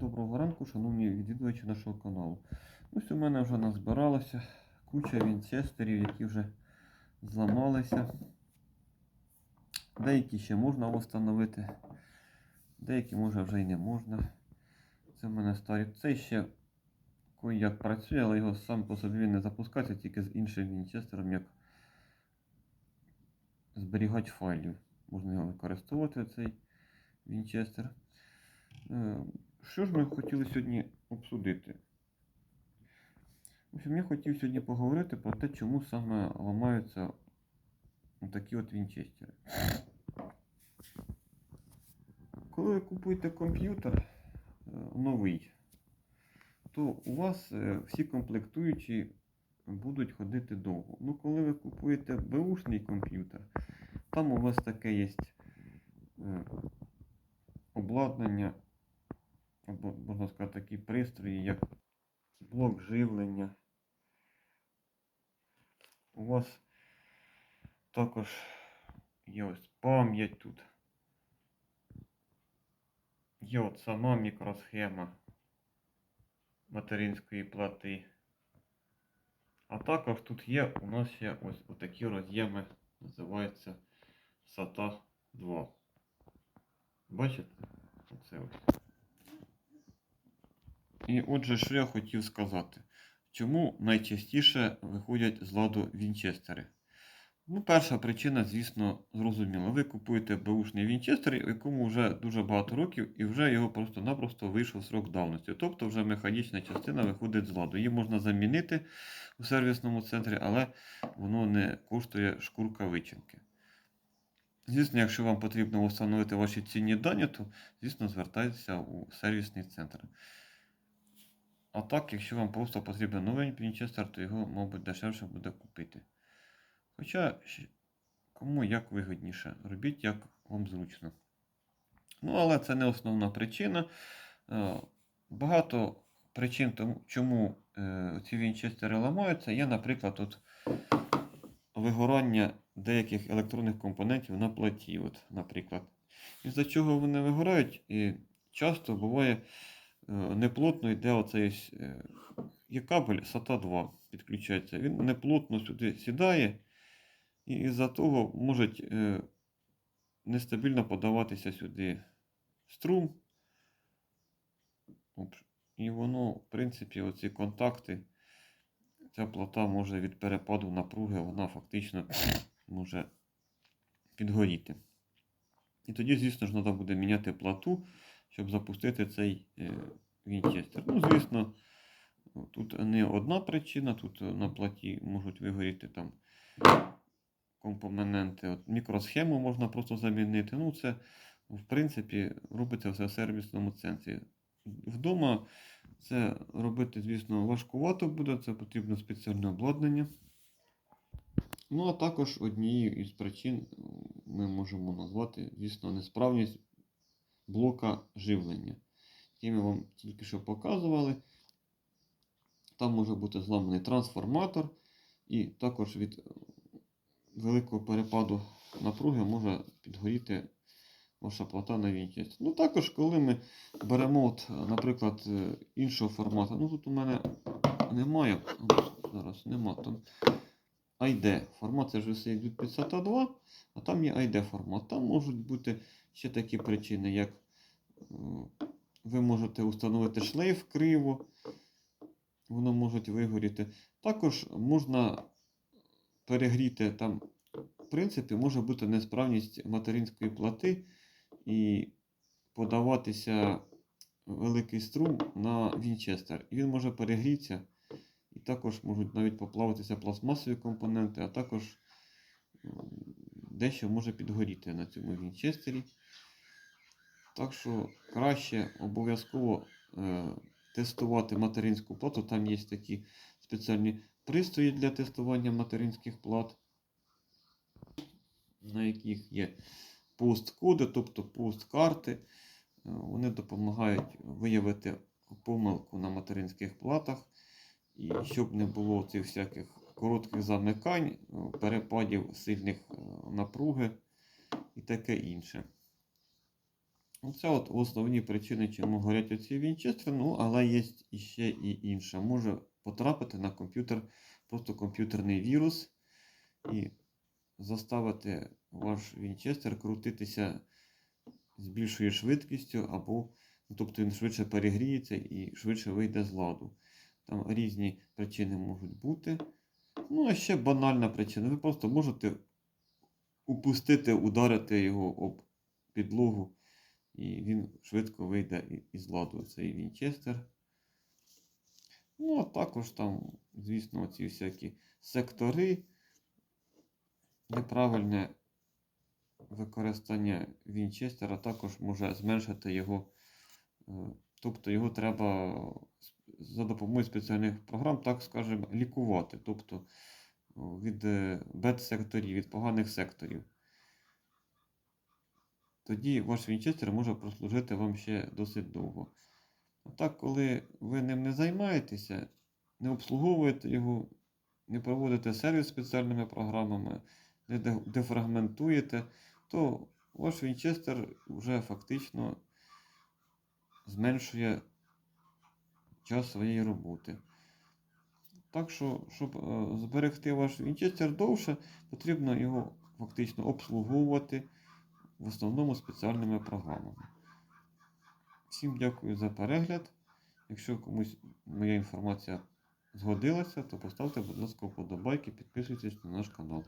Доброго ранку, шановні відвідувачі нашого каналу. Ось у мене вже назбиралося куча вінчестерів, які вже зламалися. Деякі ще можна встановити, деякі може вже й не можна. Це в мене старі. Цей ще як працює, але його сам по собі він не запускається тільки з іншим вінчестером, як зберігач файлів. Можна його використовувати, цей вінчестер. Що ж ми хотіли сьогодні обсудити? В общем, я хотів сьогодні поговорити про те, чому саме ламаються такі от вінчестери. Коли ви купуєте комп'ютер е, новий, то у вас е, всі комплектуючі будуть ходити довго. Ну, коли ви купуєте беушний комп'ютер, там у вас таке є е, обладнання, можна сказати, такі пристрої, як блок живлення. У вас також є ось пам'ять тут. Є от сама мікросхема материнської плати. А також тут є у нас ще ось такі роз'єми, називаються SATA 2. Бачите? Оце ось. І отже, що я хотів сказати. Чому найчастіше виходять з ладу вінчестери? Ну, перша причина, звісно, зрозуміла. Ви купуєте беушний вінчестер, якому вже дуже багато років, і вже його просто-напросто вийшов срок давності. Тобто вже механічна частина виходить з ладу. Її можна замінити у сервісному центрі, але воно не коштує шкурка вичинки. Звісно, якщо вам потрібно встановити ваші цінні дані, то, звісно, звертайтеся у сервісний центр. А так, якщо вам просто потрібен новий вінчестер, то його, мабуть, дешевше буде купити. Хоча, кому як вигідніше, робіть як вам зручно. Ну, але це не основна причина. Е, Багато причин, чому е, ці вінчестери ламаються, є, наприклад, тут вигорання деяких електронних компонентів на платі. От, наприклад. Із-за чого вони вигорають, і часто буває неплотно йде оцей е, є кабель SATA 2 підключається. Він неплотно сюди сідає, і із-за того може е, нестабільно подаватися сюди струм. І воно, в принципі, оці контакти, ця плата може від перепаду напруги, вона фактично може підгоріти. І тоді, звісно ж, треба буде міняти плату, щоб запустити цей е, вінчестер. Ну, звісно, тут не одна причина, тут на платі можуть вигоріти там компоненти. От Мікросхему можна просто замінити. Ну, це, в принципі, робиться все в сервісному центрі. Вдома це робити, звісно, важкувато буде, це потрібно спеціальне обладнання. Ну, а також однією із причин ми можемо назвати, звісно, несправність блока живлення. Які ми вам тільки що показували. Там може бути зламаний трансформатор, і також від великого перепаду напруги може підгоріти ваша плата на вінчесті. Ну, також, коли ми беремо, от, наприклад, іншого формату. Ну, тут у мене немає. Зараз нема там. ID формат це ж висить від 502, а там є ID формат. Там можуть бути ще такі причини, як ви можете установити шлейф криво, воно може вигоріти. Також можна перегріти там, в принципі, може бути несправність материнської плати і подаватися великий струм на вінчестер. І він може перегрітися. І також можуть навіть поплавитися пластмасові компоненти, а також дещо може підгоріти на цьому вінчестері. Так що краще обов'язково е, тестувати материнську плату. Там є такі спеціальні пристрої для тестування материнських плат, на яких є пост-коди, тобто пост-карти. Вони допомагають виявити помилку на материнських платах. І щоб не було цих всяких коротких замикань, перепадів сильних напруги і таке інше. Оце от основні причини, чому горять оці вінчестри, ну, але є іще і інша. Може потрапити на комп'ютер просто комп'ютерний вірус і заставити ваш вінчестер крутитися з більшою швидкістю, або, ну, тобто він швидше перегріється і швидше вийде з ладу. Там різні причини можуть бути. Ну, а ще банальна причина. Ви просто можете упустити, ударити його об підлогу, і він швидко вийде із ладу цей вінчестер. Ну, а також там, звісно, ці всякі сектори, неправильне використання вінчестера також може зменшити його. е, Тобто його треба за допомогою спеціальних програм, так скажемо, лікувати. Тобто від бет-секторів, від поганих секторів. Тоді ваш вінчестер може прослужити вам ще досить довго. А так, коли ви ним не займаєтеся, не обслуговуєте його, не проводите сервіс спеціальними програмами, не дефрагментуєте, то ваш вінчестер вже фактично зменшує час своєї роботи. Так що, щоб е, зберегти ваш вінчестер довше, потрібно його фактично обслуговувати в основному спеціальними програмами. Всім дякую за перегляд. Якщо комусь моя інформація згодилася, то поставте, будь ласка, вподобайки, підписуйтесь на наш канал.